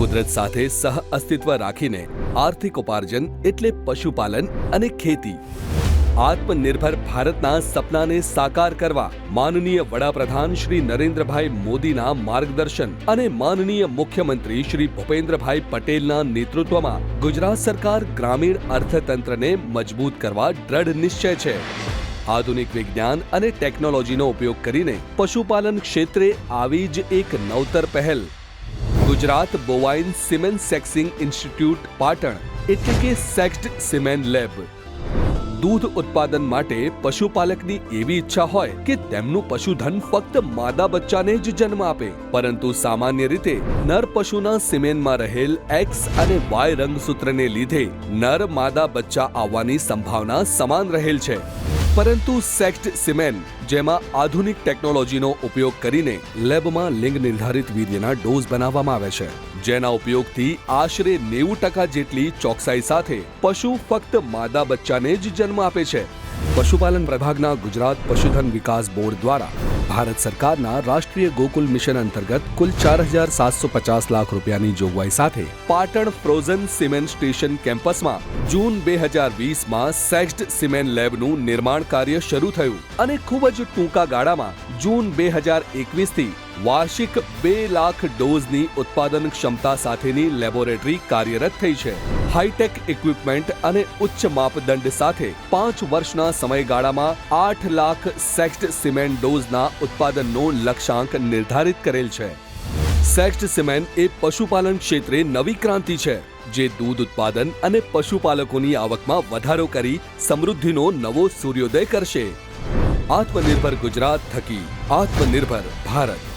કુદરત સાથે સહ અસ્તિત્વ રાખીને આર્થિક ઉપાર્જન એટલે પશુપાલન અને ખેતી. આત્મનિર્ભર ભારતના સપનાને સાકાર કરવા માનનીય વડાપ્રધાન શ્રી નરેન્દ્રભાઈ મોદીના માર્ગદર્શન અને માનનીય મુખ્યમંત્રી શ્રી ભૂપેન્દ્રભાઈ પટેલના નેતૃત્વમાં ગુજરાત સરકાર ગ્રામીણ અર્થતંત્રને મજબૂત કરવા દ્રઢ નિશ્ચય છે. આધુનિક વિજ્ઞાન અને ટેકનોલોજીનો ઉપયોગ કરીને પશુપાલન ક્ષેત્રે આવી જ એક નવતર પહેલ Gujarat bovine semen sexing institute Patan, એટલે કે સેક્સ્ડ સિમેન્ટ લેબ. દૂધ ઉત્પાદન માટે પશુપાલકની એવી ઈચ્છા હોય કે તેમનું પશુધન ફક્ત માદા બચ્ચાને જ જન્મ આપે, પરંતુ સામાન્ય રીતે નર પશુના સિમેનમાં રહેલ એક્સ અને વાય રંગસૂત્રને લીધે નર માદા બચ્ચા આવવાની સંભાવના સમાન રહેલ છે. પરંતુ સેક્ટ સિમેન્ટ, જેમાં આધુનિક ટેકનોલોજીનો ઉપયોગ કરીને લેબમાં લિંગ નિર્ધારિત વીર્યના ડોઝ બનાવવામાં આવે છે. જેના ઉપયોગથી આશરે નેવું ટકા જેટલી ચોકસાઈ સાથે પશુ ફક્ત માદા બચ્ચાને જ જન્મ આપે છે. પશુપાલન વિભાગના ગુજરાત પશુધન વિકાસ બોર્ડ દ્વારા ભારત સરકારના રાષ્ટ્રીય ગોકુલ મિશન અંતર્ગત કુલ ચાર હજાર સાતસો પચાસ લાખ રૂપિયાની જોગવાઈ સાથે પાટણ ફ્રોઝન સિમેન્ટ સ્ટેશન કેમ્પસમાં જૂન બે હજાર વીસમાં સેક્સ્ડ સિમેન્ટ લેબનું નિર્માણ કાર્ય શરૂ થયું અને ખૂબ જ ટૂંકા ગાળામાં જૂન બે હજાર એકવીસથી વાર્ષિક બે લાખ ડોઝની ઉત્પાદન ક્ષમતા સાથેની લેબોરેટરી કાર્યરત થઈ છે. હાઈટેક ઇક્વિપમેન્ટ અને ઉચ્ચ માપદંડ સાથે પાંચ વર્ષના સમયગાળામાં આઠ લાખ સેક્સ્ટ સિમેન્ટ ડોઝના ઉત્પાદનનો લક્ષ્યાંક નિર્ધારિત કરેલ છે. સેક્સ્ટ સિમેન્ટ એ પશુપાલન ક્ષેત્રે નવી ક્રાંતિ છે, જે દૂધ ઉત્પાદન અને પશુપાલકોની આવકમાં વધારો કરી સમૃદ્ધિનો નવો સૂર્યોદય કરશે. આત્મનિર્ભર ગુજરાત થકી આત્મનિર્ભર ભારત.